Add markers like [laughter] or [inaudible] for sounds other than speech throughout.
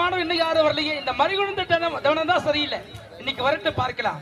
மாணவன் இன்னும் யாரும் வரலையே? இந்த மறிகுழுந்த தவனம் தான் சரியில்லை. இன்னைக்கு வரட்டு பார்க்கலாம்.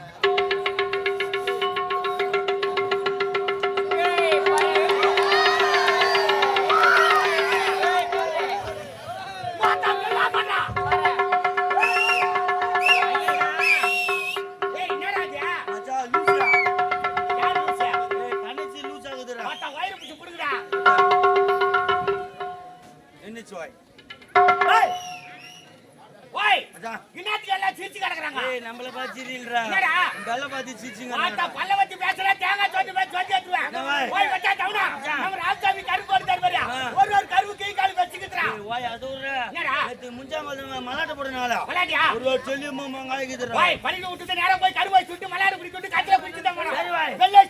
இன்னாத்துக்கு எல்லாம் சிரிச்சு கிடக்குறாங்க. ஏய், நம்மள பார்த்து சிரிக்கிறா. என்னடா? கல்ல பார்த்து சிரிச்சுங்க. பார்த்தா பல்ல வச்சு தேங்காய் ஏத்துவேன். ஓய், தவணா. நம்ம ராஜாவி கருப்பு. ஆ. ஒரு ஒரு கருவு கை கால் வச்சுக்கிட்டுறா. ஏய், வாய், அது. என்னடா? நேத்து மலாட்டை போடுனாலா? விளையாடியா? ஒரு ஒரு சொல்லி மாமா காய்க்குதுடா. ஓய், பள்ளியில விட்டுட்டு நேரா போய் கருவாய் சுட்டு மலையாடு பிடிச்சு விட்டு கத்தில பிடிச்சு தான் போனோம். சரி வாய். வெள்ளை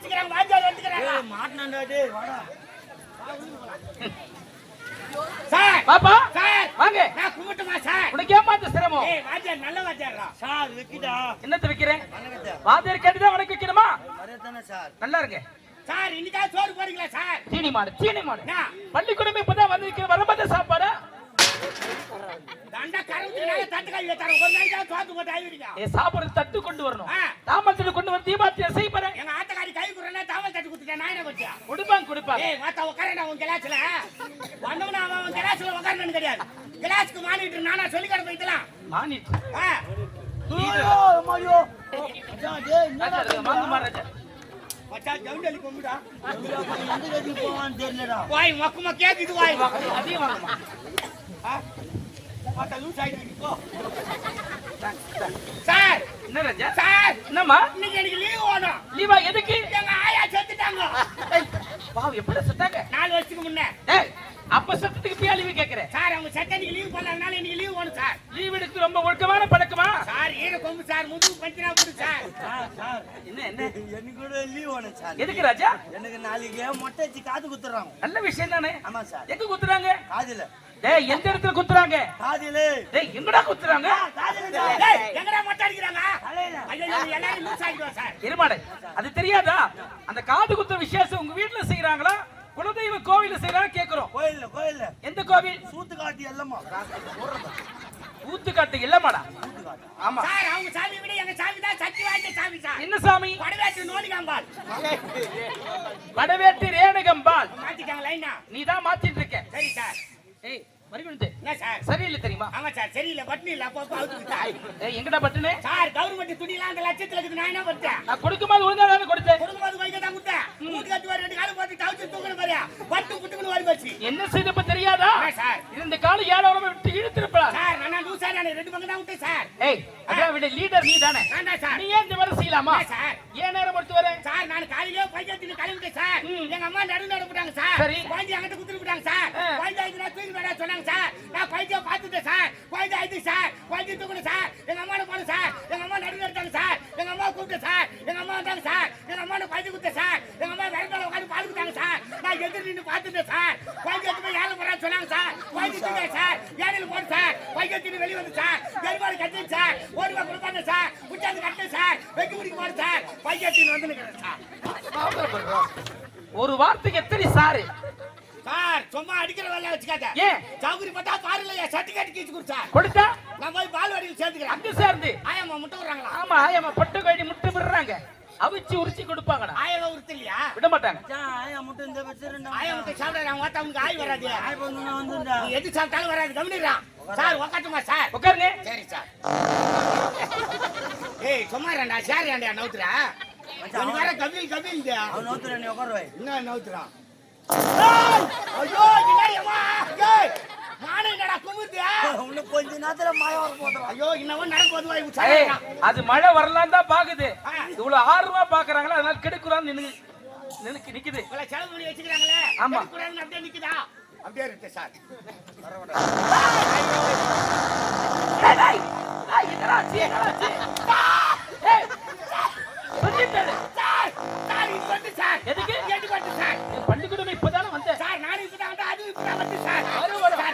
வந்துக்கிறாங்க. ஏய், டேய், வாடா. சார், பாப்பா சார், வாங்க நான் கும்பிட்டுமா சார்? உனக்கு ஏமாத்த சிரமம் ஏய், வாத்தியார் நல்ல வாத்தியார்ரா. சார், வைக்கிட்டா. என்னத்த வைக்கிறேன். வாத்தியார் கேட்டுதான் உனக்கு வைக்கணுமா வரேத்தானே சார். நல்லா இருங்க சார், இன்னைக்கா சோறு போறீங்களா சார்? தீனி மாடு தீனி மாடு? பள்ளிக்கூடமே இப்பதான் வந்திருக்கிற வரும்போது சாப்பாடு கரவுத்துக்கு தட்டு கொண்டு வரணும். ஆ. தாமரத்துல கொண்டு வந்து தீபாத்தியா செய்ய போறேன். எங்க ஆத்தக்காரி கை குடுறா தாமல் தட்டு குடுத்துட்டேன். நான் என்ன பண்ணியா கொடுப்பாங்க கொடுப்பாங்க. ஏய் மாத்தா உட்காரடா உன் கிளாஸ்ல. வந்தவன அவன் அவன் கிளாஸ்ல உட்காரணும் கிடையாது. கிளாஸ்க்கு மானிட்டு நானா சொல்லி கடை போயிட்டலாம் மானி ஐயோ, அம்மாயோ. மச்சான், டேய், என்னடா வாங்க மாறாஜா மச்சான் ஜவுண்டலி போய் எந்த கதிக்கு போவான்னு தெரியலடா. வாய் மொக்கமா கேக்குது வாய். அதையும் வாங்கம்மா. சார்! என்ன ராஜா? சார்! என்னம்மா? இன்னைக்கு எனக்கு லீவ் வேணும். லீவா எதுக்கு? எங்க ஆயா செத்துட்டாங்க. பாவம் எப்படி செத்தாங்க? நாலு வருஷத்துக்கு முன்ன. அப்ப சத்தத்துக்கு பியா லீவு கேக்குறேன் சார் அவங்க செத்தன்னைக்கு லீவ் பண்ணதுனால இன்னைக்கு லீவ் வேணும் சார். லீவ் எடுத்து ரொம்ப ஒழுக்கமான பழக்கமா? சார் ஈர கொம்பு சார். முதுகு பஞ்சினா போடு சார். சார், சார், என்ன என்ன? எனக்கு கூட leave வேணும் சார். எதுக்கு ராஜா? எனக்கு நாளைக்கு மொட்டை வச்சு காது குத்துறாங்க. நல்ல விஷயம் தானே? ஆமா சார். எங்க குத்துறாங்க? காதுல. டேய் எந்த இடத்துல குத்துறாங்க? காதுல. டேய் எங்கடா குத்துறாங்க? காதுல சார். டேய், எங்கடா மொட்டை அடிக்கிறாங்க? தலையில. ஐயோ இது எல்லாரும் லூஸ் ஆகிடுவா சார். இருமாடே அது தெரியாதா? அந்த காது குத்த விசேஷம் உங்க வீட்டுல செய்யறாங்களா குலதெய்வ கோவில்ல செய்யறாங்க கேக்குறோம். கோயில்ல கோயில்ல. எந்த கோவில்? சூத்து காட்டி எல்லாமா ஊத்துக்காட்டு இல்லமாடா ஆமா. சார் அவங்க சாமி விட எங்க சாமி தான் சக்தி வாய்ந்த சாமி சார். என்ன சாமி? படவேற்று நோடிகாம்பால் வடவேட்டு ரேணுகம்பால் மாத்திட்டாங்க லைனா நீ தான் மாத்திட்டு இருக்க. சரி சார். ஏய் மறுகுண்டு என்ன சார்? சரியில்லை தெரியுமா? ஆமா சார் சரியில்லை. பட்னி இல்ல அப்போ அவுத்துக்கிட்டா ஏய் எங்கடா பட்டுனே? சார் கவர்மெண்ட் துணிலாம் அந்த லட்சத்துல இருக்குது. நான் என்ன பண்ணேன் நான் கொடுக்கும்போது ஒழுங்கா தானே கொடுத்தேன். கொடுக்கும்போது வைக்க தான் கொடுத்தேன். மூட்டு கட்டு ரெண்டு காலம் போட்டு தவிச்சு பாரியா பட்டு புட்டுக்குன்னு வாரி போச்சு. என்ன செய்தப்ப தெரியாதா? சார்? இந்த கால ஏழாவது விட்டு நான் ரெண்டு பக்கம் தான் விட்டேன் சார் ஏய் அதான் விட லீடர் நீ தானே நான் தான் சார் நீ ஏன் இந்த வேலை செய்யலாமா சார்? ஏன் நேரம் பொறுத்து வர? சார் நான் காலையிலே பையத்தின்னு கிளம்பிட்டேன் சார். எங்க அம்மா நடு நடு போட்டாங்க சார். குழந்தை அங்கிட்ட குத்துட்டு போட்டாங்க சார். குழந்தை ஆயிடுச்சு நான் தூக்கி வேடா சொன்னாங்க சார் நான் பைத்தியம் பார்த்துட்டேன் சார் குழந்தை ஆயிடுச்சு சார் குழந்தை தூக்கணும் சார் எங்க அம்மா போனேன் சார் எங்க அம்மா நடு நடுத்தாங்க சார் எங்க அம்மா கூப்பிட்டேன் சார் எங்க அம்மா வந்தாங்க சார் எங்க அம்மா குழந்தை குத்த சார் எங்க அம்மா விரண்டால உட்காந்து பால் கொடுத்தாங்க சார் நான் எதிர் நின்று பார்த்துட்டேன் சார் குழந்தை எடுத்து போய் ஏழை போறான்னு சொன்னாங்க சார். தூங்க சார். ஏழையில் போடு சார். பையத்தின்னு வெளியே வந்து சார். பெருமாள் கட்டி சார். ஒரு ரூபா கொடுப்பாங்க சார். குச்சாந்து கட்டு சார். வெட்டி முடிக்க போடு சார். பையத்தின்னு வந்து நிற்கிறேன் சார். ஒரு வார்த்தைக்கு எத்தனை சாரு? சார் சும்மா அடிக்கிற வேலை வச்சுக்காத. ஏன்? சௌகரி பட்டா பாருல என் சர்டிபிகேட் கீச்சு கொடுத்தா கொடுத்தா? நான் போய் பால் வடியில் சேர்த்துக்கிறேன் அங்க சேர்ந்து. ஆயம்மா முட்டை விடுறாங்களா? ஆமா ஆயம்மா பட்டு கோழி முட்டை விடுறாங்க. அவிச்சு உரிச்சு கொடுப்பாங்கடா. ஆயம்மா உறுத்து இல்லையா விட மாட்டாங்க ஆயா முட்டை இந்த வச்சிருந்தா ஆயா முட்டை சாப்பிட அவங்க பார்த்தா உங்களுக்கு ஆய் வராது. ஆய் வந்து வந்துடா நீ எது சாப்பிட்டாலும் வராது கவனிடுறான் சார் உக்காட்டுமா சார்? உட்காருங்க சரி சார். ஏய் சும்மா ரெண்டா சார் ஏன்டா நவுத்துறா? கொஞ்ச நேரம் கபில் கபில் அவன் நோத்துற நீ உட்கார வை என்ன நவுத்துறான்? ஏய், ஐயோ இன்னாடியம்மா ஏய் மானே என்னடா குமுத்தியா இன்னும் கொஞ்ச நேரத்துல மழை வர போதும் ஐயோ இன்னமும் நடக்க அது மழை வரலாம் தான் பாக்குது. இவ்வளவு ஆர்வமா பாக்குறாங்களா அதனால கெடுக்குறான்னு நின்னு நினைக்கு நிக்குது. இவ்வளவு செலவு பண்ணி வச்சுக்கிறாங்களே ஆமா. அப்படியே நிக்குதா? அப்படியே இருக்கு சார். பள்ளிக்கூடம் இப்பதானே வந்தேன். சார் நானும் இப்பதான் வந்து அது இப்பதான் வந்து. சார்.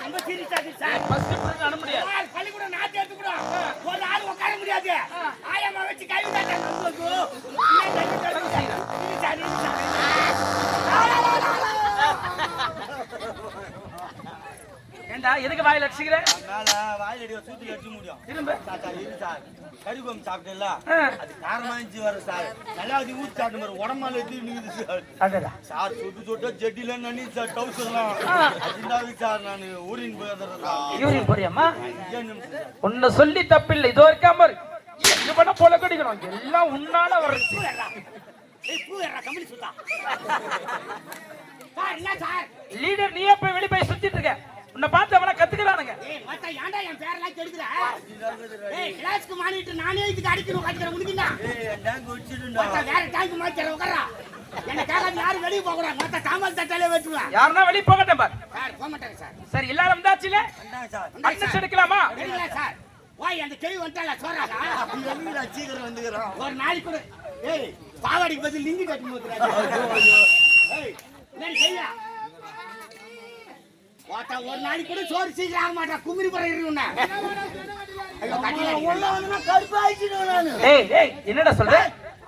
ரொம்ப சீரியஸா இருக்கு சார் ஃபர்ஸ்ட் பிறகு அனுப்ப முடியாது. சார் பள்ளிக்கூடம் நாட்டு எடுத்துக்கூடும் ஒரு ஆள் உட்கார முடியாது. ஆயம்மா வச்சு கை விட்டாங்க ஏண்டா எதுக்கு வாயில அடிச்சுக்கிற? மேல வாயிலடி சூத்தி அடிச்சு முடியும் திரும்ப சார் சார் இரு சார். கறிகோம் சாப்பிட்டல. அது காரமா இருந்துச்சு வர சார். நல்லா அது ஊத்தி சாப்பிட்டு மாதிரி உடம்பால எடுத்து நிக்குது சார்? அடடா. சார் சுட்டு சுட்டு ஜெட்டில நன்னி சார் டவுசர்லாம். அதுண்டாவது சார் நான் ஊரின் போய் வந்துடுறேன் யூரின் போறியம்மா? உன்னை சொல்லி தப்பில்லை. இதோ இருக்காம இரு. எங்க பண்ண போல கடிக்கணும். எல்லாம் உன்னால சார் லீடர் நீயே போய் வெளிய போய் சுத்திட்டு இருக்க. உன்னை பார்த்து அவன கத்துக்கிறானுங்க. ஏய் மத்த ஏன்டா என் பேரெல்லாம் கெடுக்குற? ஏய் கிளாஸ்க்கு மானிட்டு நானே இதுக்கு அடிக்கணும் கடிக்கிற உனக்குன்னா ஏய் டேங்க் மத்த வேற டேங்க் மாத்திர உட்காரா என்ன கேட்காது யாரும் வெளியே போக கூடாது. மத்த சாம்பல் தட்டாலே வச்சுருவேன். யாருன்னா வெளிய போகட்டும் பார். சார் போக மாட்டேங்க சார். சரி எல்லாரும் வந்தாச்சுல? வந்தாங்க சார். அட்னஸ் எடுக்கலாமா? தெரியல சார். வாய் அந்த கேள்வி வந்துட்டால சொல்றாங்க அப்படி வெளியில சீக்கிரம் வந்துக்கிறோம். ஒரு நாளைக்கு கூட. ஏய் பாவாடிக்கு பதில் லிங்கி கட்டி ஏய் என்னடி செய்யா வாத்தா ஒரு நாளைக்கு கூட சோறு சீக்கிரம் ஆக மாட்டா. குமிரி புற இருக்குண்ணா உள்ள வந்து கருப்பு ஆயிடுச்சு நானு. ஏய் ஏய் என்னடா சொல்ற?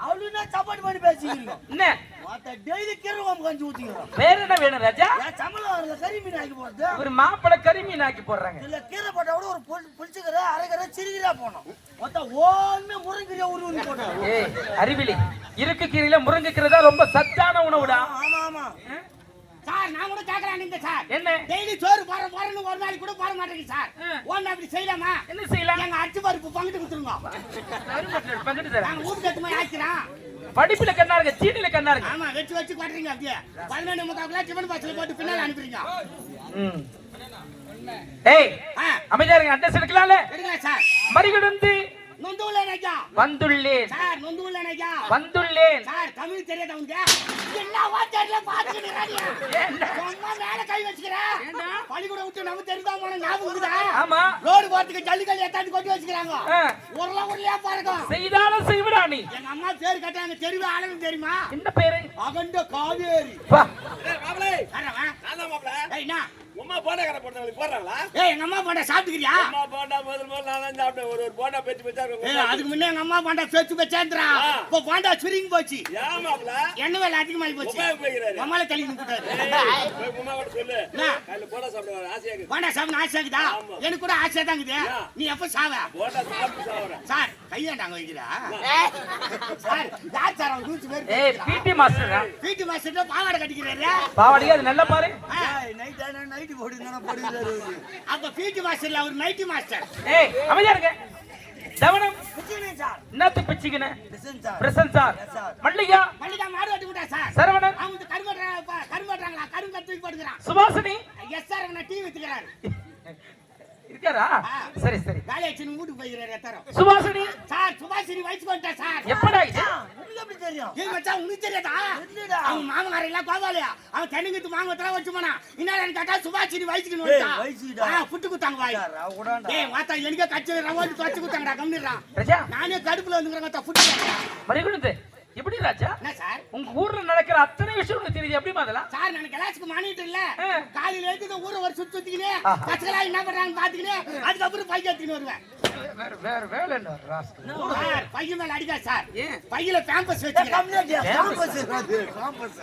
அவளுன்னா சப்பாட்டு பண்ணி பேசிக்கிறீங்க. என்ன? மத்த டெய்லி கிருவம் கஞ்சி ஊத்திக்கிறோம். வேற என்ன வேணும் ராஜா? சம்பளம் கறி மீன் ஆக்கி போடுறது. ஒரு மாப்பிளை கறி மீன் ஆக்கி போடுறாங்க. இல்ல கீரை போட்டா கூட ஒரு புளிச்சுக்கிற அரைக்கிற சிறுகிரா போனோம் மொத்தம் ஓன்னு முருங்கிறியா உருவம் போட்டோம் ஏய் அறிவிலி. இருக்கு கீரையில முருங்கைக்கீரை தான் ரொம்ப சத்தான உணவுடா. ஆமா ஆமா. சார் நான் கூட கேக்குறேன் நீங்க சார். என்ன? டெய்லி சோறு போற போறன்னு ஒரு நாளைக்கு கூட போட மாட்டேங்குது சார். ஒன்னு அப்படி செய்யலாமா? என்ன செய்யலாம்? எங்க அச்சு பருப்பு பங்கிட்டு கொடுத்துருங்க. பங்கிட்டு தரேன். நாங்க வீட்டுக்கு எடுத்து போய் ஆக்கிறோம் படிப்புல கண்ணா இருக்க சீனில கண்ணா இருக்கு ஆமா வச்சு வச்சு கொட்டுறீங்க அப்படியே. பதினொன்று முக்காக்குல டிஃபன் பாக்ஸ்ல போட்டு பின்னால அனுப்புறீங்க ம். ஏய் இருங்க அட்ரஸ் எடுக்கலாம்ல? எடுக்கலாம் சார். மறிகொடுந்து நொந்து உள்ள நினைக்கா வந்துள்ளேன். சார் நொந்து உள்ள நினைக்கா வந்துள்ளேன். சார் தமிழ் தெரியாத உங்க. பாத்துக்கிட்டு ஏன்டா? சும்மா மேல கை வச்சுக்கிறேன் பள்ளிக்கூடம் விட்டு நம்ம தெரிந்தா போன ஞாபகம் இருக்குதா? ஆமா. ரோடு போறதுக்கு ஜல்லிக்கல் எத்தாந்து கொட்டி வச்சுக்கிறாங்க. உருளா உருளையா பாருங்க. செய்தாலும் செய்விடா நீ. எங்க அம்மா பேர் கட்டாங்க தெருவே ஆளுங்க தெரியுமா? என்ன பேரு? அகண்ட காவேரி. வா. யாரவன்? ஏய், என்ன? உமா போண்டா கடை போடுறவங்களுக்கு போடுறாங்களா? ஏய், எங்க அம்மா பாண்டா சாப்பிட்டுக்கிறியா? அம்மா போண்டா முதல் முதல்ல நான் தான் சாப்பிட்டேன் ஒரு ஒரு போண்டா பேச்சு பேச்சா ஏய், இருக்கும் அதுக்கு முன்னே எங்க அம்மா பாண்டா வச்சேன்றா ஆ. இப்போ பாண்டா சுருங்கி போச்சு. ஏமாப்ல எண்ணெய் வேலை அதிகமாகி போச்சு? உமா போய்கிறாரு அம்மால தள்ளி நின்றுட்டாரு போய் உமா கிட்ட சொல்லு? கையில போண்டா சாப்பிடுவாரு ஆசையா இருக்குது பாண்டா சாப்பிட ஆசை இருக்குதா. எனக்கு கூட ஆசையா தான் இருக்குது. நீ எப்ப சாவ? போண்டா சாப்பிட்டு சாப்பிடுறேன் சார் கையாண்டாங்க வைக்கிறா. சார் யார் சார் அவன் நூற்றி பேர் ஏய் பிடி மாஸ்டர் வீட்டு மாஸ்டர் பாவாடை கட்டிக்கிறாரு. பாவாடி அது நல்லா பாரு. நைட் ஆனா நைட்டு போடுங்க போடுகிறாரு அவரு. அப்ப பீட்டி மாஸ்டர்ல அவர் நைட்டி மாஸ்டர் ஏய் அமைதியா இருங்க. சார். என்னத்து பிச்சுக்கின? பிரசன் சார். மல்லிகா. மல்லிகா மாடு வெட்டி விட்டா சார். சரவணன். அவங்க கருமட்டுறாங்க கருமட்டுறாங்களா கருங்க தூக்கி போட்டுக்கிறான். சுபாசினி எஸ் சார் அவனை டீ வித்துக்கிறாரு. [laughs] இருக்காரா? சரி சரி. வீட்டுக்கு போய்கிறாரு எத்தரம் சுபாசினி சார் சுபாஷினி வயசுக்கு வந்துட்டா சார். எப்படா இது? உங்களுக்கு எப்படி தெரியும்? ஏய் மச்சான் உனக்கு தெரியாதா? தெரியலடா. அவன் மாமனார் எல்லாம் கோவாலியா அவன் தென்னுங்கிட்டு மாங்கத்தெல்லாம் வச்சு போனா என்ன கேட்டா சுபாஷினி வயசுக்கு வந்துட்டா வயசுக்குடா. ஆ, புட்டு குத்தாங்க வாய். ஏய் வாத்தா எனக்கு கட்சி ரவாண்டு துவச்சு குத்தாங்கடா கம்மிடுறான் நானே கடுப்புல வந்துக்கிறேன் புட்டு. எப்படி ராஜா? என்ன சார்? உங்க ஊர்ல நடக்கிற அத்தனை விஷயம் உனக்கு தெரியுது. எப்படி அதெல்லாம்? சார் நான் கிளாஸுக்கு மானிட்டு இல்ல. காலையில எழுந்து இந்த ஊரை ஒரு சுத்தி சுத்திக்கினே. பசங்களா என்ன பண்றாங்கன்னு பாத்துக்கினே அதுக்கப்புறம் பையன் எடுத்துக்கின்னு வருவேன். வேற வேற வேலை என்ன ராஸ்கல். சார் பையன் மேல அடிக்கா சார்? பையில பேம்பஸ்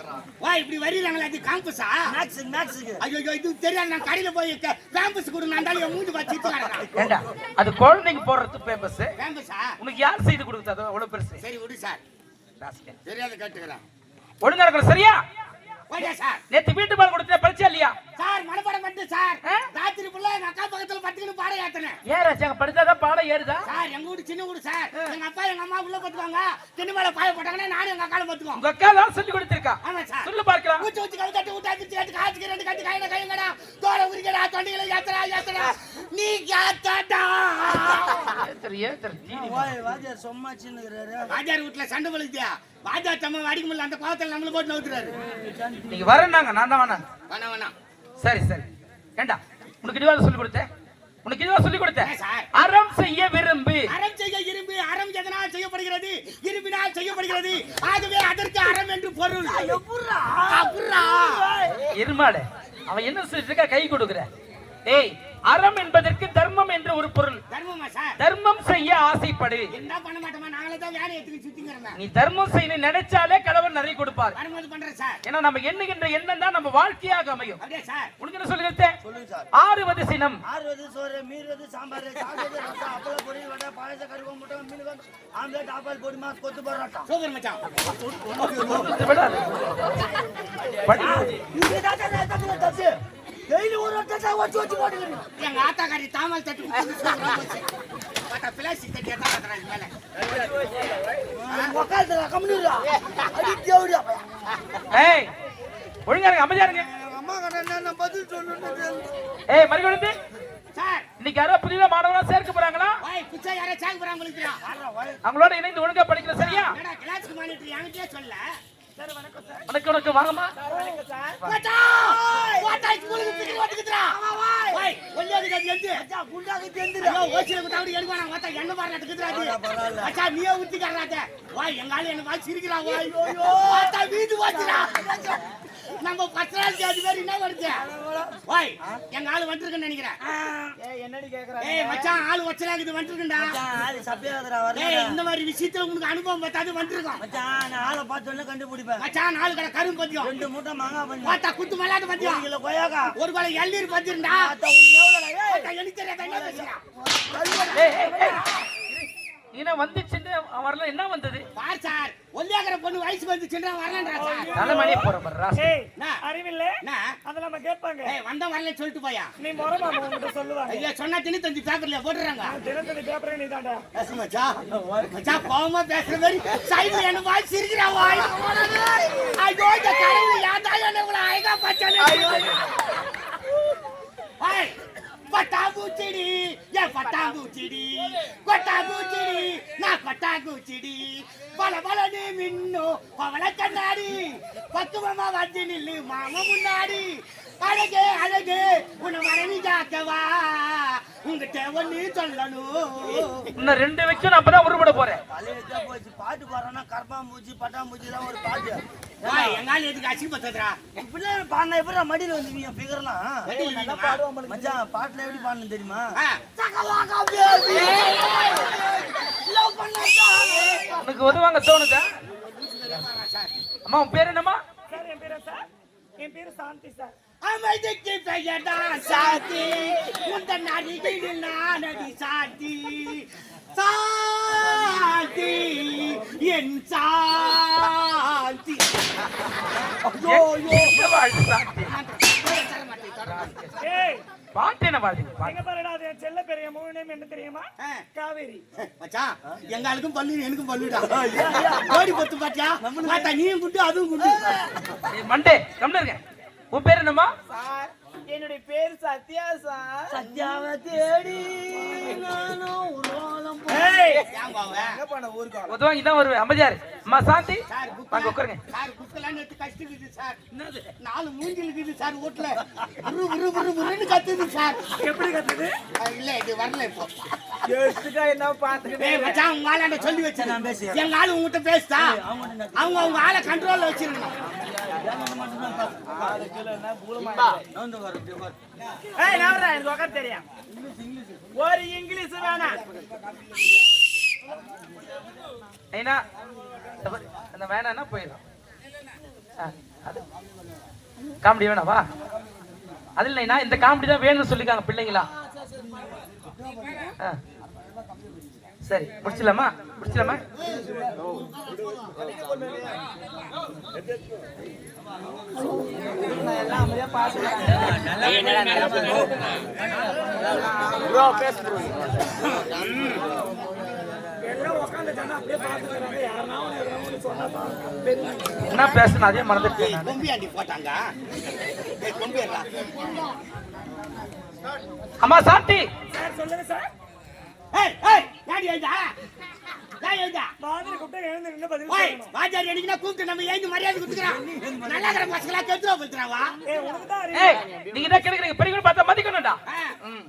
ரா. வா இப்படி வரிறாங்களா அது காம்பஸா maths க்கு. ஐயோ இது தெரியாது நான் கடையில போய் பேம்பஸ் கொடு நான் தாலி மூஞ்சி அது குழந்தைங்க போடுறது பேப்பர்ஸ் பேம்பஸா உனக்கு யார் செய்து கொடுத்தது? அவ்வளவு பெருசு. சரி விடு சார். தெரியாத கேட்டுக்கிறேன். ஒழுங்கா இருக்கணும் சரியா? சார். நேத்து வீட்டு பால் கொடுத்த படிச்சா இல்லையா? சார் மனப்பாடம் பண்ணிட்டு சார்? ராத்திரி புள்ள எங்க அக்கா பக்கத்துல பத்துக்கிட்டு பாடம் ஏத்தனேன். ஏன் ராஜா படிச்சாதான் பாடம் ஏறுதா? சார் எங்க வீடு சின்ன வீடு சார். எங்க அப்பா எங்க அம்மா உள்ள பத்துவாங்க சின்ன மேல பாய போட்டாங்கன்னா நானும் எங்க அக்கால பத்துவோம் உங்க அக்கா தான் சொல்லி கொடுத்திருக்கா. ஆமா சார். சொல்லு பார்க்கலாம். ஊச்சு ஊச்சு கவு கட்டி ஊட்டா கிச்சு கட்டி காச்சுக்கு ரெண்டு கட்டி கையில கையங்கடா தோலை உரிக்கடா தொண்டைகளை ஏத்தடா ஏத்தடா நீ ஏத்தடா. ஏத்தர் ஏத்தர் வாத்தியார் சும்மா சின்னுகிறாரு. வாஜார் வீட்டுல சண்டை பழுத்தியா வாஜார் தம்ம அடிக்க முடியல அந்த பாவத்துல நம்மள போட்டு நவுத்துறாரு. நீங்க வரேன்னாங்க நான் தான் வேணாங்க வேணாம் வேணாம். சரி சரி. ஏண்டா உனக்கு இதுவாக சொல்லி கொடுத்தேன்? உனக்கு இதுவா சொல்லி கொடுத்தேன்? அறம் செய்ய விரும்பு. அறம் செய்ய இரும்பு அறம் எதனால் செய்யப்படுகிறது? இரும்பினால் செய்யப்படுகிறது. ஆகவே அதற்கு அறம் என்று பொருள். எருமாடு அவன் என்ன சொல்லிட்டு இருக்கா? கை கொடுக்குற. ஏய் அறம் என்பதற்கு தர்மம் என்று ஒரு பொருள். தர்மமா சார்? தர்மம் செய்ய ஆசைப்படு. என்ன பண்ண மாட்டோமா? நாங்களே தான் வேலையை எடுத்துக்க சுத்திங்கிறோம் நீ தர்மம் செய்ய நினைச்சாலே கடவுள் நிறைய கொடுப்பார். வரும்போது பண்றேன் சார். ஏன்னா நம்ம எண்ணுகின்ற எண்ணம் தான் நம்ம வாழ்க்கையாக அமையும். உனக்கு என்ன சொல்லுங்க சொல்லுங்க சார். ஆறுவது சினம். ஆறுவது சோறு மீறுவது சாம்பார் சாப்பிடுவது ரசம் அப்பள பொரி வடை பாயசம் கருவம் முட்டை மீன் ஆம்லெட் ஆப்பால் பொடி மாஸ் கொத்து பரோட்டா. சூப்பர் மச்சான். படி. டெய்லி ஒரு ஒட்டை வச்சு வச்சு போட்டுக்கிறீங்க. எங்க ஆத்தாக்காரி தாமல் தட்டு போச்சு. பார்த்தா பிளாஸ்டிக் தட்டி எத்தா கத்துறா இது மேல. உக்காந்துடா அடி ஏய் ஒழுங்கா இருங்க அமைதியா இருங்க. அம்மா கடை நான் பதில் சொல்லணும் ஏய் மறுபடியும் சார். இன்னைக்கு யாரோ புதிய மாணவர்களா சேர்க்க போறாங்களா? வாய் குச்சா யாரோ சாங்க போறாங்க அவங்களோட இணைந்து ஒழுங்கா படிக்கிற சரியா? என்னடா கிளாஸ்க்கு மானிட்டர் என்கிட்டயே சொல்ல உனக்கு உனக்கு வாங்கம்மா என்ன பாரு நட்டுக்குதுடா அது மச்சான் நீயே ஊத்தி கறாத வாய் எங்க ஆளு என்ன சிரிக்கிறா வாய். வாட்டா வீடு வாச்சுடா நம்ம பத்து நாள் அது மாதிரி என்ன வருது? வாய் எங்க ஆளு வந்துருக்குன்னு நினைக்கிறேன். என்னடி ஏய் மச்சான் ஆளு வச்சலா இது ஆளு சப்பையாதரா ஏய் இந்த மாதிரி விஷயத்துல உங்களுக்கு அனுபவம் பார்த்தாது வந்திருக்கோம். மச்சான் நான் ஆளை பார்த்தோன்னே கண்டுபிடிப்பேன். மச்சான் நாலு கடை கரும் பத்தியம். ரெண்டு மூட்டை மாங்காய் பண்ணி வாட்டா குத்து மல்லாட்டு ஒரு பத்தியம் கிலோ கொய்யாக்கா. ஒரு கொலை எள்ளீர் அத்தா உனக்கு எவ்வளோடா? ஏய். எனக்கு தெரியாத என்ன பேசுறா. ஏய் ஏய், நீ வந்துச்சுன்னு வரல என்ன வந்தது? பார் சார் ஒல்லியாக்கிற பொண்ணு வயசுக்கு வந்து சின்ன வரலன்றா சார்? தலைமணியே போற பாரு ராஸ்கல். என்ன? அறிவில்ல? என்ன? அத நம்ம கேட்பாங்க. ஏய் வந்த வரல சொல்லிட்டு போயா? நீ முறமா சொல்லுவாங்க. ஐயா சொன்னா தினத்தஞ்சு பேப்பர்ல போட்டுறாங்க. தினத்தனி பேப்பரே நீ தாண்டா பேசு மச்சா மச்சா கோவமா பேசுற மாதிரி. சைடுல என்ன வாய் சிரிக்கிறா வாய். ஐயோ இந்த கடவுள் என்ன இவ்வளவு அழகா பச்சானே ஏய் பட்டாம்பூச்சிடி. ஏன் பட்டாம்பூச்சிடி கொட்டாம்பூச்சிடி நான் கொட்டாம்பூச்சிடி பல பலனு மின்னும் பவள கண்ணாடி. பக்குவமா வந்து நில்லு மாமா முன்னாடி. அழகே அழகே உன்னை மனைவி காக்கவா உங்ககிட்ட ஒண்ணு சொல்லணும். இன்னும் ரெண்டு வைக்கும் நான் அப்பதான் உருப்பட போறேன். பாட்டு பாடுறேன்னா கரப்பாம்பூச்சி பட்டாம்பூச்சி எல்லாம் ஒரு பாட்டு. எதுக்கு அசிங்கப்படுத்துறா இப்படிலாம் பாடினா எப்படி மடியில் வந்துவீங்க ஃபிகர்லாம் மடியில வந்துருமா? மச்சான் பாட்டுல எப்படி பாடணும் தெரியுமா. உனக்கு உதவாங்க தோணுதா? அம்மா உன் பேர் என்னம்மா? சார் என் பேரு சார். என் பேரு சாந்தி சார். அமைதிக்கு பெயர்டா சாத்தி உந்தன் அருகில் நானடி சாத்தி சாந்தி என்? ஏய். பாட்டு என்ன பாடு பாட்டு. செல்ல பெரிய மூணு என்ன தெரியுமா. காவேரி. மச்சான் எங்க ஆளுக்கும் பல்லு எனக்கும் பல்லுடா. ஓடி பத்து பாத்தா நீயும் குண்டு அதுவும் குண்டு மண்டே கம்முனு இருங்க. உன் பேர் என்னம்மா? சார் என்னுடைய பேர் சத்யா சார். சத்யாவை தேடி நானும் போவ? உதவாங்க இதான் வருவேன். அமைதியாரு. அம்மா சாந்தி. சார் வாங்க உட்காருங்க. சார் புக்கெல்லாம் நேத்து கஷ்டம் இருக்குது சார் நாலு மூஞ்சில் இருக்குது சார் வீட்டுல உரு உரு உரு உருன்னு கத்துது சார். எப்படி கத்துது? இல்ல இது வரல இப்போ. யோசிச்சுட்டா என்ன பாத்துக்கிட்டே ஏய் மச்சான் உங்க ஆளாண்ட சொல்லி வச்சேன் நான் பேசுறேன். எங்க ஆளு உங்ககிட்ட பேசுதா? அவங்க அவங்க ஆளை கண்ட்ரோல்ல வச்சிருக்கணும் எனக்கு தெரியும். ஒரு இங்கிலீஷ் வேணாம். ஐனா இந்த அந்த வேணான்னா போயிடலாம். அது. காமெடி வேணாவா அது இல்லைனா இந்த காமெடி தான் வேணும்னு சொல்லிக்காங்க பிள்ளைங்களா? ஆ. சரி முடிச்சிடலாமா? முடிச்சிடலாமா? அவனை எதுனா சொன்னா என்ன பேசணும் அதே மறந்துட்டேன் நான். கொம்பி ஆண்டி போட்டாங்க அம்மா சாந்தி. சார் சொல்லுங்க சார் ஏய் ஏய் யாடி எழுதா வாஜாரி அடிக்கனா கூப்பிட்டு நம்ம ஏந்து மரியாதை கொடுத்துக்கிறான். நல்லா இருக்கிற பசங்களா கெத்துவா போத்துறாவா ஏய் உனக்கு தான் ஏய் அறிவு. நீங்க என்ன கேக்குறீங்க பெரியவங்க பார்த்தா மதிக்கணும்டா.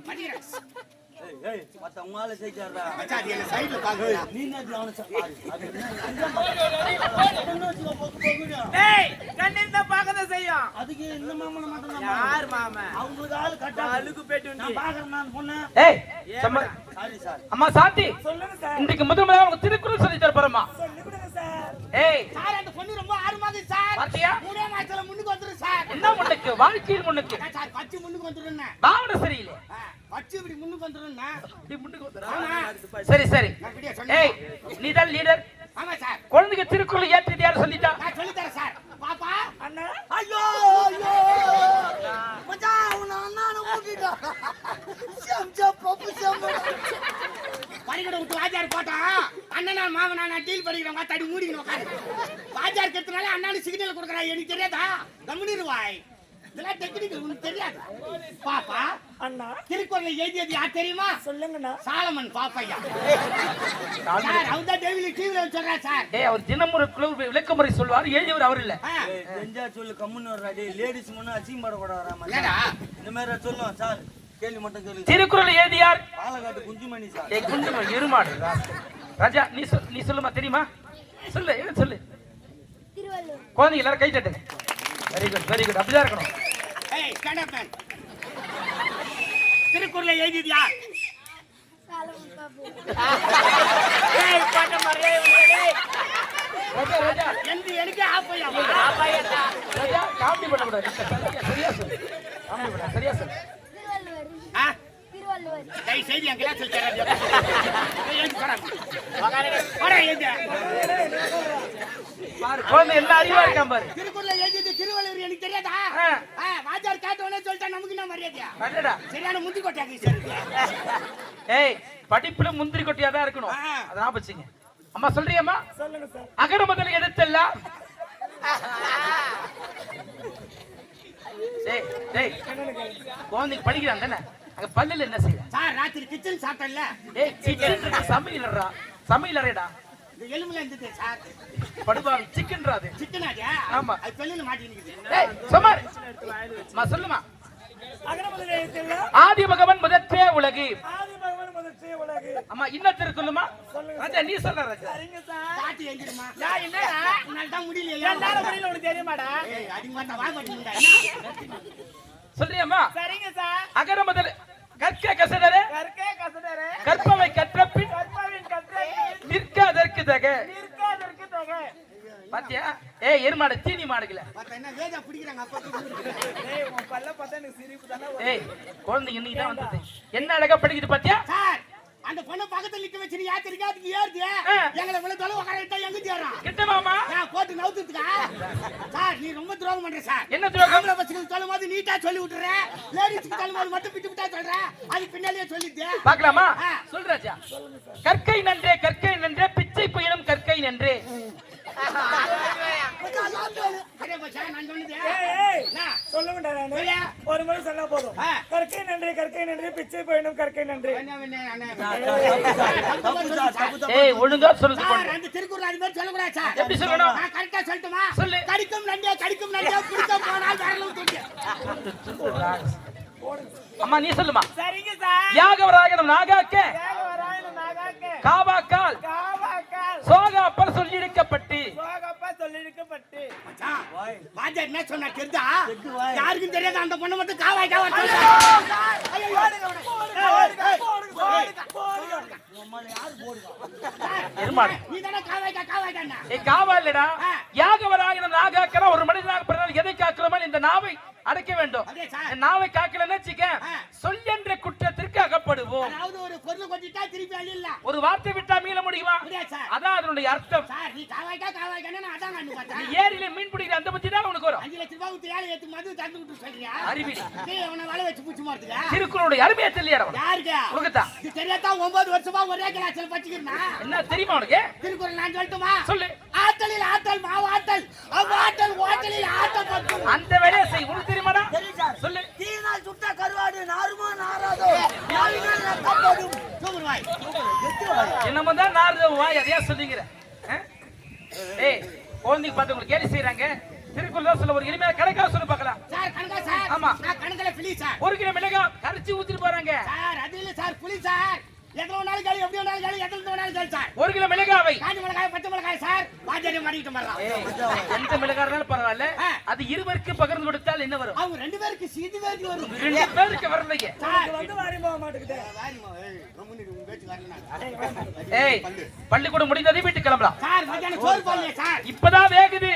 மதிக்கிறேன். செய்யும். அதுக்கு இந்த மாமனை மட்டும் யார் மாமன் அவங்களுக்கு ஆள் கட்டா அழுக்கு போயிட்டு நான் பாக்குறேன் நான் பொண்ணு. அம்மா சாந்தி. சொல்லுங்க சார். இன்றைக்கு முதல் முதல்ல திருக்குறள் சொல்லி தர போறோமா சொல்லி கொடுங்க சார். ஏய். சார் அந்த பொண்ணு ரொம்ப ஆர்வமாக சார். பாத்தியா? மூணே மாசத்துல முன்னுக்கு வந்துரும் சார். என்ன முன்னுக்கு? வாழ்க்கையில் முன்னுக்கு. சார் பச்சு முன்னுக்கு வந்துரும் பாவனை சரியில்லை. சரி சரி. ஏய் நீ தான் லீடர் ஆமா சார். குழந்தைக்கு திருக்குறள் ஏற்றி யார் சொல்லிட்டா? நான் சொல்லி தரேன் சார். பாப்பா. அண்ணா. ஐயோ ஐயோ. மச்சான் அவன அண்ணான கூட்டிட்டான். செம்சா பப்பு செம்ம பறிகடை விட்டு வாஜார் அண்ணனா நான் டீல் பண்ணிக்கிறேன். தடி மூடிக்கணும் உட்காரு. வாஜார் கத்துனால அண்ணானு சிக்னல் கொடுக்குறா எனக்கு தெரியாதா? கம்முனிருவாய் இதெல்லாம் டெக்னிக் உனக்கு தெரியாது? பாப்பா அண்ணா. திருக்குறள் எழுதியது யார் தெரியுமா? சொல்லுங்கண்ணா. சாலமன் பாப்பையா. சார் அவன் தான் டெய்லி டிவில சொல்றா சார். ஏய் அவர் தினமுறை குழு விளக்கமுறை சொல்வார் எழுதியவர் அவர் இல்ல. தெரிஞ்சா சொல்லு கம்முன்னு வர்றா. டேய் லேடிஸ் முன்ன அசிங்கம் படக்கூடாதா என்னடா? இந்த மாதிரி சொல்லுவோம் சார். கேள்வி மட்டும் கேளு திருக்குறள் எழுதியார் பாலக்காட்டு குஞ்சுமணி சார். ஏய் குண்டு எருமாடு ராஜா நீ சொல் நீ சொல்லுமா தெரியுமா? சொல்லு என்ன சொல்லு. குழந்தைங்க எல்லாரும் கை தட்டுங்க. வெரி குட் வெரி குட் அப்படிதான் இருக்கணும். மேன் திருக்குறளை எழுதியது யார் எந்த எனக்கு ஆப்பையா? ராஜா காமெடி பண்ணக்கூடாது. சரியா சரியா சொல்லு. காமெடி பண்ண சரியா சொல்லு. ஆ? திருவள்ளுவர். தயவு செய்து என் கிளாஸ் தராது [laughs] எழுதி போடா போடா எழுதி. பாரு குழந்தை எல்லா அறிவா இருக்கான் பாரு. திருவள்ளுவர் எனக்கு தெரியாதா? ஆ. ஆ, வாத்தியார் கேட்டவனே சொல்லிட்டா நமக்கு என்ன மரியாதையா? சரியான முந்தி கொட்டாக்கி சார் ஏய் படிப்புல முந்திரி கொட்டியா தான் இருக்கணும். ஆ. அத ஞாபகம் வச்சுங்க அம்மா சொல்றியம்மா? சொல்லுங்க சார். அகர முதல் டேய் குழந்தைக்கு படிக்கிறான் தானே? அங்க பல்லுல என்ன செய்ய? சார் ராத்திரி கிச்சன் சாப்பிட்டல டேய் சிக்கன் சமையலடா சமையலறைடா இந்த எலும்புல இருந்தது சார் படுபாவி சிக்கன் ஆமா. அது பெல்லில சுமார் சொல்லுமா. ஆதி பகவன் முதற்றே உலகு. அம்மா இன்னத்திற்கு சொல்லுமா? ராஜா நீ சொல்ற ராஜா. சரிங்க சார். பாட்டி எங்கிருமா நான் என்னடா உன்னால தான் முடியலையா? என்னால முடியல உனக்கு தெரியுமாடா? ஏய் அதிகமா தான் வாய் மாட்டீங்களா சொல்றியம்மா? சரிங்க சார். அகர முதல் கற்க கசடரே. கற்கே கசடரே. கற்பவை கற்ற பின் கற்பாவின் கற்றை நிற்க அதற்கு தக. நிற்காதற்கு தக. பாத்தியா? ஏய் எருமாடு தீனி மாடுகள. பார்த்தா என்ன வேஜா பிடிக்கிறாங்க அப்பா ஏய் உன் பல்ல பார்த்தா எனக்கு சிரிப்பு தானே வரும். ஏய் குழந்தைங்க இன்னைக்கு தான் வந்தது. என்ன அழகா படிக்குது பாத்தியா? சார் அந்த பொண்ணை பக்கத்துல நிக்க வச்சு நீ யாத்திரிக்கா அதுக்கு ஏறுது. எங்களை இவ்வளவு தொலைவு உட்கார விட்டா எங்க தேறான் கிட்ட மாமா? நான் போட்டு நவுத்துக்கா சார் நீ ரொம்ப துரோகம் பண்ற சார். என்ன துரோகம்? ஆம்பளை பசங்களுக்கு சொல்லும் போது நீட்டா சொல்லி விட்டுற. லேடிஸ்க்கு சொல்லும் போது மட்டும் பிட்டு பிட்டா சொல்ற. அது பின்னாலேயே சொல்லிட்டு. பார்க்கலாமா? ஆ. சொல் ராஜா கற்கை நன்றே கற்கை நன்றே பிச்சை புயலும் கற்கை நன்றே. ஒரு முறை சொன்னா போதும். கற்கை நன்றி கற்கை நன்றி பிச்சை பயணம் கற்கை நன்றி ஒழுங்கா சொல்லு அந்த திருக்குறள் அது மாதிரி சொல்லக்கூடாது சார். எப்படி சொல்லணும்? நான் correct ஆ சொல்லட்டுமா? சொல்லு. கடிக்கும் நண்டே, கடிக்கும் நண்டே, பிடிக்க போனால் விரலும். அம்மா நீ சொல்லுமா சரிங்க சார் நாகாக்க காவாக்கால் காவாக்கால் சோகா அப்பர் சொல்லியிருக்கப்பட்டு சோகப்பா சொல்லியிருக்கப்பட்டு மச்சான், என்ன சொன்னா வாய். யாருக்கும் தெரியாது அந்த பொண்ணை மட்டும் காவாய் காவாய் சொல்றா. ஐயோ, ஓடுங்க, ஓடுங்க. போடுங்க, போடுங்க, போடுங்க, போடுங்க. உம்மால யாரு போடுவா? எருமாடு நீ தானே காவாய்க்கா, காவாய்க்கான்னா? ஏய் காவா இல்லடா ஆ. யாகவராகனம் நாகாக்கிற ஒரு மனிதனாக பிறந்தால் எதை காக்கிறோமோ இந்த நாவை அடைக்க வேண்டும் நாவை காக்கலன்னு வச்சுக்க ஆ. அகப்படுவோம் அதாவது ஒரு பொருள் கொட்டிட்டா திருப்பி அழியலாம். ஒரு வார்த்தை விட்டா மீள முடியுமா. அதான் அதனுடைய அர்த்தம். சார், நீ காவாய்க்கா, காவாய்க்கான்னா நான் அதான் கண்டு நீ பார்த்தேன். ஏரியில மீன் பிடிக்கிற அந்த புத்தி தான் உனக்கு வரும். அஞ்சு லட்ச ரூபாய் ஊத்தி ஏழை ஏத்து மது தந்து விட்டு சொல்றியா? அறிவிலி நீ அவனை வலை வச்சு பூச்சி மாட்டுதா? திருக்குறளுடைய அருமையை தெரியறவன் யாருக்கு? உனக்குத்தான். இது தெரியாதா? ஒன்பது வருஷமா ஒரே கிளாஸ்ல படிச்சுக்கிறா என்ன தெரியுமா உனக்கு? திருக்குறள் நான் சொல்லட்டுமா? சொல்லு. ஆற்றலில் ஆற்றல் மாவாற்றல் அவ்வாற்றல் ஓட்டலில் பற்றும் அந்த வேலையை செய். உனக்கு தெரியுமாடா. சொல்லு. தீயினால் சுட்ட கருவாடு நாருமோ நாராதோ? நாவினால் என்னமோ தான் நாரத வாய்? அதையா சொல்லிங்கிற ஆ? ஏய் குழந்தைக்கு பார்த்து உங்களுக்கு கேலி செய்யறாங்க திருக்குறள் சொல்ல ஒரு எளிமையா கணக்கா சொல்லு பார்க்கலாம். சார் கணக்கா சார்? ஆமா. நான் கணக்குல புலி சார். ஒரு கிலோ மிளகா கரைச்சி ஊத்திட்டு போறாங்க. சார் அது இல்ல சார் புலி சார். எத்தனை வேணாலும் கேளு எப்படி வேணாலும் கேளு எத்தனை கேளு சார்? ஒரு கிலோ மிளகாவை. காஞ்சி மிளகாய் பச்சை மிளகாய் சார். வரலாம் எந்த மிளகா இருந்தாலும் பரவாயில்ல. அது இருவருக்கு பகிர்ந்து கொடுத்தால் என்ன வரும்? அவங்க ரெண்டு பேருக்கு சீதி பேருக்கு வரும். ரெண்டு பேருக்கு வரலையே. சார். வந்து வாரி போக மாட்டேங்குது ரொம்ப பேச்சு வரல ஏய் பள்ளிக்கூடம் முடிந்ததை வீட்டுக்கு கிளம்பலாம். சார் மத்தியானம் சோறு போடலையே சார். இப்பதான் வேகுது.